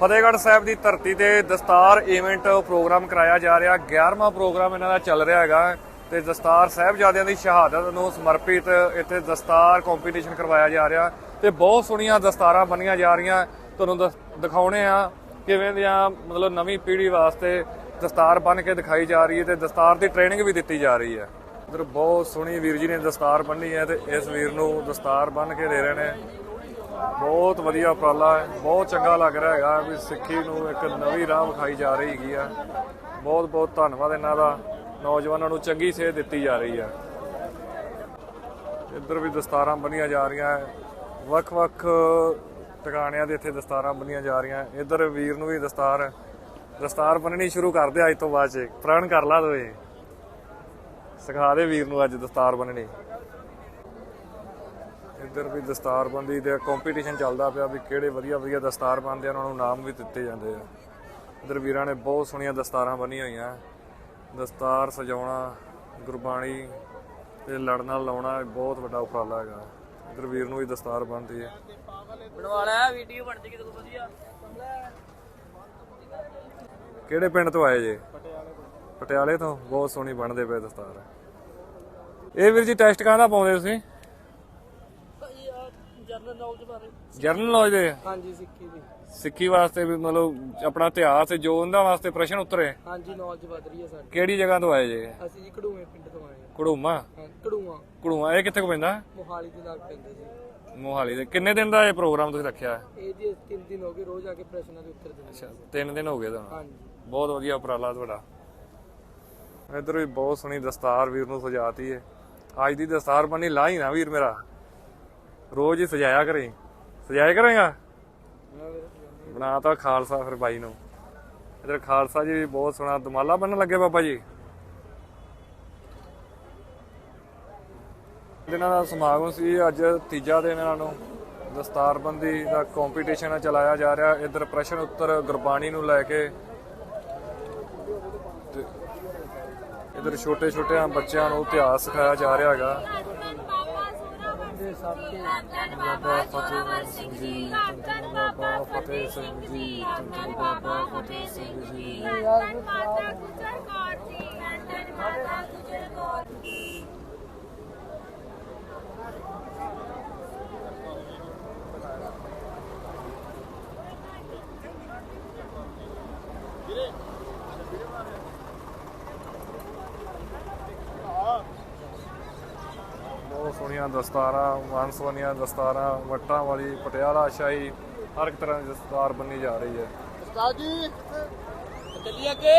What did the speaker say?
ਫਤਿਹਗੜ੍ਹ ਸਾਹਿਬ ਦੀ ਧਰਤੀ ਤੇ ਦਸਤਾਰ ਇਵੈਂਟ ਪ੍ਰੋਗਰਾਮ ਕਰਾਇਆ ਜਾ ਰਿਹਾ। 11ਵਾਂ ਪ੍ਰੋਗਰਾਮ ਇਹਨਾਂ ਦਾ ਚੱਲ ਰਿਹਾ ਹੈਗਾ ਤੇ ਦਸਤਾਰ ਸਾਹਿਬਜ਼ਾਦਿਆਂ ਦੀ ਸ਼ਹਾਦਤ ਨੂੰ ਸਮਰਪਿਤ ਇੱਥੇ ਦਸਤਾਰ ਕੰਪੀਟੀਸ਼ਨ ਕਰਵਾਇਆ ਜਾ ਰਿਹਾ ਤੇ ਬਹੁਤ ਸੋਹਣੀਆਂ ਦਸਤਾਰਾਂ ਬਣੀਆਂ ਜਾ ਰਹੀਆਂ। ਤੁਹਾਨੂੰ ਦਸ- ਦਿਖਾਉਣੇ ਆ ਕਿਵੇਂ ਦੀਆਂ ਮਤਲਬ ਨਵੀਂ ਪੀੜ੍ਹੀ ਵਾਸਤੇ ਦਸਤਾਰ ਬਣ ਕੇ ਦਿਖਾਈ ਜਾ ਰਹੀ ਹੈ ਤੇ ਦਸਤਾਰ ਦੀ ਟ੍ਰੇਨਿੰਗ ਵੀ ਦਿੱਤੀ ਜਾ ਰਹੀ ਹੈ। ਇਧਰ ਬਹੁਤ ਸੋਹਣੀ ਵੀਰ ਜੀ ਨੇ ਦਸਤਾਰ ਬੰਨੀ ਹੈ ਤੇ ਇਸ ਵੀਰ ਨੂੰ ਦਸਤਾਰ ਬੰਨ ਕੇ ਦੇ ਰਹੇ ਨੇ। ਬਹੁਤ ਵਧੀਆ ਉਪਰਾਲਾ ਹੈ, ਬਹੁਤ ਚੰਗਾ ਲੱਗ ਰਿਹਾ ਹੈਗਾ ਵੀ ਸਿੱਖੀ ਨੂੰ ਇੱਕ ਨਵੀਂ ਰਾਹ ਵਿਖਾਈ ਜਾ ਰਹੀ ਹੈਗੀ ਆ। ਬਹੁਤ ਬਹੁਤ ਧੰਨਵਾਦ ਇਹਨਾਂ ਦਾ, ਨੌਜਵਾਨਾਂ ਨੂੰ ਚੰਗੀ ਸੇਧ ਦਿੱਤੀ ਜਾ ਰਹੀ ਹੈ ਇੱਧਰ ਵੀ ਦਸਤਾਰਾਂ ਬੰਨੀਆਂ ਜਾ ਰਹੀਆਂ ਹੈ। ਵੱਖ-ਵੱਖ ਟਿਕਾਣਿਆਂ ਦੇ ਇੱਥੇ ਦਸਤਾਰਾਂ ਬੰਨੀਆਂ ਜਾ ਰਹੀਆਂ ਇੱਧਰ ਵੀਰ ਨੂੰ ਵੀ ਦਸਤਾਰ ਦਸਤਾਰ ਬੰਨਣੀ ਸ਼ੁਰੂ ਕਰ ਦੇ ਅੱਜ ਤੋਂ ਬਾਅਦ ਚ। ਪ੍ਰਣ ਕਰ ਲਾ ਦੋਏ। ਸਿਖਾ ਦੇ ਵੀਰ ਨੂੰ ਅੱਜ ਦਸਤਾਰ ਬੰਨਣੀ। ਇੱਧਰ ਵੀ ਦਸਤਾਰਬੰਦੀ ਦੇ ਕੰਪੀਟੀਸ਼ਨ ਚੱਲਦਾ ਪਿਆ ਵੀ ਕਿਹੜੇ ਵਧੀਆ ਵਧੀਆ ਦਸਤਾਰ ਬੰਨਦੇ ਆ ਉਹਨਾਂ ਨੂੰ ਨਾਮ ਵੀ ਦਿੱਤੇ ਜਾਂਦੇ ਆ। ਇੱਧਰ ਵੀਰਾਂ ਨੇ ਬਹੁਤ ਸੋਹਣੀਆਂ ਦਸਤਾਰਾਂ ਬੰਨੀਆਂ ਹੋਈਆਂ। ਦਸਤਾਰ ਸਜਾਉਣਾ ਗੁਰਬਾਣੀ ਤੇ ਲੜਨ ਲਾਉਣਾ ਬਹੁਤ ਵੱਡਾ ਉਪਰਾਲਾ ਹੈਗਾ। ਇੱਧਰ ਵੀਰ ਨੂੰ ਵੀ ਦਸਤਾਰ ਬੰਨਦੀ ਹੈ ਬਣਵਾ ਵੀਡੀਓ ਵਧੀਆ। ਕਿਹੜੇ ਪਿੰਡ ਤੋਂ ਆਏ ਜੇ? ਪਟਿਆਲੇ ਤੋਂ। ਬਹੁਤ ਸੋਹਣੀ ਬਣਦੇ ਪਏ ਦਸਤਾਰ। ਇਹ ਵੀਰ ਜੀ ਟੈਸਟ ਕਾਹਦਾ ਪਾਉਂਦੇ ਤੁਸੀਂ? ਜਨਰਲ ਨੌਲੇਜ ਬਾਰੇ। ਜਰਨਲ ਨੌਲੇਜ ਦੇ? ਹਾਂਜੀ ਸਿੱਖੀ ਦੀ। ਸਿੱਖੀ ਵਾਸਤੇ ਵੀ ਮਤਲਬ ਆਪਣਾ ਇਤਿਹਾਸ ਜੋ ਉਹਨਾਂ ਵਾਸਤੇ ਪ੍ਰਸ਼ਨ ਉੱਤਰੇ? ਹਾਂਜੀ ਨੌਲੇਜ ਵਧ ਰਹੀ ਹੈ ਸਾਡੀ। ਕਿਹੜੀ ਜਗ੍ਹਾ ਤੋਂ ਆਏ ਜੇ? ਅਸੀਂ ਜੀ ਕਢੂਵੇਂ ਪਿੰਡ ਤੋਂ ਆਏ ਕੜੂਮਾ ਹਾਂ ਕਢੂਆਂ ਕੜੂਮਾ ਇਹ ਕਿੱਥੇ ਕੋ ਪੈਂਦਾ? ਮੋਹਾਲੀ ਦੇ ਨਾਲ ਪੈਂਦੇ ਸੀ ਮੋਹਾਲੀ ਦੇ। ਕਿੰਨੇ ਦਿਨ ਦਾ ਇਹ ਪ੍ਰੋਗਰਾਮ ਤੁਸੀਂ ਰੱਖਿਆ? ਇਹ ਜੀ ਤਿੰਨ ਦਿਨ ਹੋ ਗਏ ਰੋਜ਼ ਆ ਕੇ ਪ੍ਰਸ਼ਨਾਂ ਦੇ ਉੱਤਰ ਦਿੰਦੇ ਅੱਛਾ ਤਿੰਨ ਦਿਨ ਹੋ ਗਏ ਤੁਹਾਨੂੰ? ਹਾਂਜੀ। ਬਹੁਤ ਵਧੀਆ ਉਪਰਾਲਾ ਤੁਹਾਡਾ। ਇੱਧਰ ਵੀ ਬਹੁਤ ਸੋਹਣੀ ਦਸਤਾਰ ਵੀਰ ਨੂੰ ਸਜਾਤੀ ਹੈ ਅੱਜ ਦੀ ਦਸਤਾਰ ਬਣੀ ਲਾਈ ਨਾ ਵੀਰ ਮੇਰਾ। ਰੋਜ਼ ਹੀ ਸਜਾਇਆ ਕਰੇ। ਸਜਾਇਆ ਕਰੇਗਾ? ਬਣਾ ਤਾਂ ਖਾਲਸਾ ਫਿਰ ਬਾਈ ਨੂੰ। ਇੱਧਰ ਖਾਲਸਾ ਜੀ ਬਹੁਤ ਸੋਹਣਾ ਦਮਾਲਾ ਬੰਨਣ ਲੱਗੇ ਬਾਬਾ ਜੀ। ਦਿਨਾਂ ਦਾ ਸਮਾਗਮ ਸੀ ਅੱਜ ਤੀਜਾ ਦਿਨ ਇਹਨਾਂ ਨੂੰ। ਦਸਤਾਰਬੰਦੀ ਦਾ ਕੰਪੀਟੀਸ਼ਨ ਚਲਾਇਆ ਜਾ ਰਿਹਾ। ਇਧਰ ਪ੍ਰਸ਼ਨ ਉੱਤਰ ਗੁਰਬਾਣੀ ਨੂੰ ਲੈ ਕੇ। ਇਧਰ ਛੋਟੇ ਛੋਟੇ ਬੱਚਿਆਂ ਨੂੰ ਇਤਿਹਾਸ ਸਿਖਾਇਆ ਜਾ ਰਿਹਾ ਹੈਗਾ। ਬਾਬਾ ਫਤਿਹ ਸਿੰਘ ਜੀ ਧੰਨ ਬਾਬਾ ਫਤਿਹ ਸਿੰਘ ਜੀ ਧੰਨ ਬਾਬਾ ਫਤਿਹ ਸਿੰਘ ਜੀ ਧੰਨ ਮਾਤਾ ਗੁਜਰ ਕੌਰ ਜੀ। ਧੰਨ ਮਾਤਾ ਗੁਜਰ ਕੌਰ ਬਹੁਤ ਸੋਹਣੀਆਂ ਦਸਤਾਰਾਂ ਵੰਸਵਨੀਆਂ ਦਸਤਾਰਾਂ ਵੱਟਾਂ ਵਾਲੀ ਪਟਿਆਲਾ ਸ਼ਾਹੀ ਹਰ ਇੱਕ ਤਰ੍ਹਾਂ ਦੀ ਦਸਤਾਰ ਬੰਨੀ ਜਾ ਰਹੀ ਹੈ। ਉਸਤਾਦ ਜੀ ਚੱਲੀਏ ਅੱਗੇ।